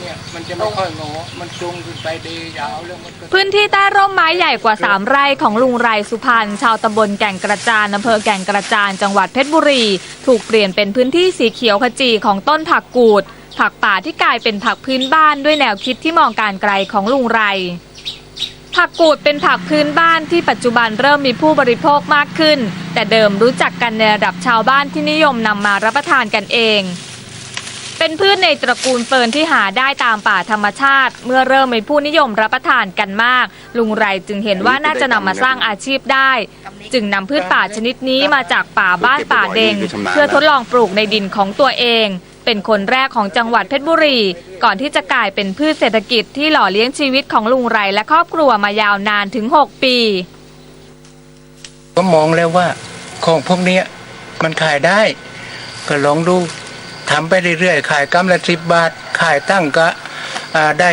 เนี่ยมันจะไม่ค่อยงอมันจุงขึ้นไปดียาวแล้วมันก็พื้นที่ใต้ร่มไม้ใหญ่กว่า 3 ไร่ของลุงไรสุพรรณชาวตำบลแก่งกระจานอำเภอแก่งกระจานจังหวัดเพชรบุรี ถูกเปลี่ยนเป็นพื้นที่สีเขียวขจีของต้นผักกูด ผักป่าที่กลายเป็นผักพื้นบ้านด้วยแนวคิดที่มองการไกลของลุงไร ผักกูดเป็นผักพื้นบ้านที่ปัจจุบันเริ่มมีผู้บริโภคมากขึ้น แต่เดิมรู้จักกันในระดับชาวบ้านที่นิยมนำมารับประทานกันเอง เป็นพืชในตระกูลเฟิร์นที่หาได้ตามป่าธรรมชาติ เมื่อเริ่มมีผู้นิยมรับประทานกันมาก ลุงไรจึงเห็นว่าน่าจะนำมาสร้างอาชีพได้ จึงนำพืชป่าชนิดนี้มาจากป่าบ้านป่าเดง เพื่อทดลองปลูกในดินของตัวเอง เป็นคนแรกของจังหวัดเพชรบุรี ก่อนที่จะกลายเป็นพืชเศรษฐกิจที่หล่อเลี้ยงชีวิตของลุงไรและครอบครัวมายาวนานถึง 6 ปี ก็มองแล้วว่าของพวกเนี้ยมันขายได้ ก็ลองดู ทำไปเรื่อยๆ ขายกำละสิบบาท ขายตั้งก็อ่าได้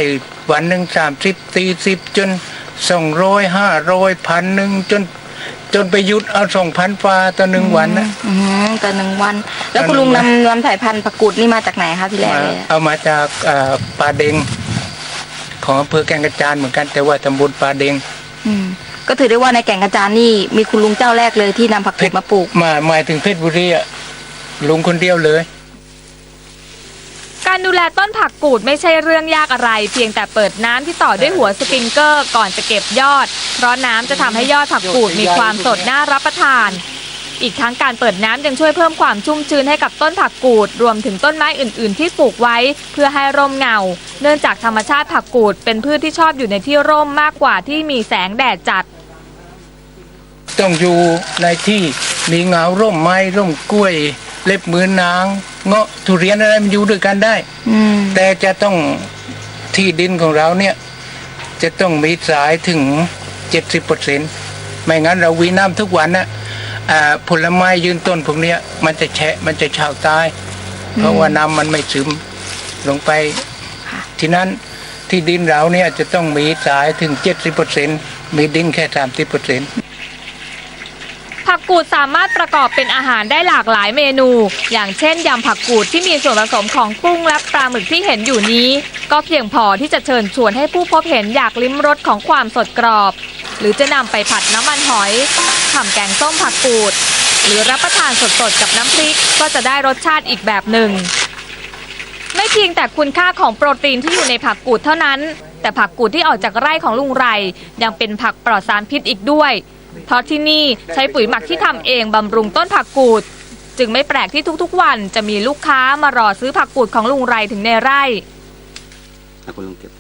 วันหนึ่งสามสิบสี่สิบจนสองร้อยห้าร้อยพันหนึ่งจนจนไปหยุดเอาสองพันฟ้าต่อหนึ่งวันนะอืมต่อหนึ่งวัน แล้วคุณลุงนำนำสายพันธุ์ผักกูดนี่มาจากไหนคะที่แรกมาเลยอะเอามาจากอ่าป่าเดงของอำเภอแก่งกระจานเหมือนกันแต่ว่าตำบลป่าเดงอืมก็ถือได้ว่าในแก่งกระจานนี่มีคุณลุงเจ้าแรกเลยที่นำผักกูดมาปลูกมาหมายถึงเพชรบุรีอะลุงคนเดียวเลย การดูแลต้นผักกูดไม่ใช่เรื่องยากอะไร เพียงแต่เปิดน้ำที่ต่อด้วยหัวสปริงเกอร์ก่อนจะเก็บยอด เพราะน้ำจะทำให้ยอดผักกูดมีความสดน่ารับประทาน อีกทั้งการเปิดน้ำยังช่วยเพิ่มความชุ่มชื้นให้กับต้นผักกูด รวมถึงต้นไม้อื่น ๆ ที่ปลูกไว้ เพื่อให้ร่มเงา เนื่องจากธรรมชาติผักกูด เป็นพืชที่ชอบอยู่ในที่ร่มมากกว่าที่มีแสงแดดจัด ต้องอยู่ในที่มีเงาร่มไม้ร่มกล้วย เล็บมือนาง เงาะทุเรียนอะไรมันอยู่ด้วยกันได้ อืมแต่จะต้องที่ดินของเราเนี่ย จะต้องมีสายถึง 70เปอร์เซ็นต์ไม่งั้นเราวีน้ำทุกวันนะอ่าผลไม้ยืนต้นพวกเนี้ย มันจะแฉะมันจะเฉาตาย เพราะว่าน้ำมันไม่ซึมลงไปที่นั้นที่ดินเราเนี่ยจะต้องมีสายถึง 70เปอร์เซ็นต์มีดินแค่ 30เปอร์เซ็นต์ ผักกูดสามารถประกอบเป็นอาหารได้หลากหลายเมนู อย่างเช่นยำผักกูดที่มีส่วนผสมของกุ้งและปลาหมึกที่เห็นอยู่นี้ ก็เพียงพอที่จะเชิญชวนให้ผู้พบเห็นอยากลิ้มรสของความสดกรอบ หรือจะนำไปผัดน้ำมันหอยทำแกงส้มผักกูด หรือรับประทานสดๆกับน้ำพริกก็จะได้รสชาติอีกแบบหนึ่ง ไม่เพียงแต่คุณค่าของโปรตีนที่อยู่ในผักกูดเท่านั้น แต่ผักกูดที่ออกจากไร่ของลุงไร ยังเป็นผักปลอดสารพิษอีกด้วย เพราะที่นี่ใช้ปุ๋ยหมักที่ทำเองบำรุงต้นผักกูด จึงไม่แปลกที่ทุกๆ วันจะมีลูกค้ามารอซื้อผักกูดของลุงไรถึงในไร่ถ้คุณลุงเก็บไป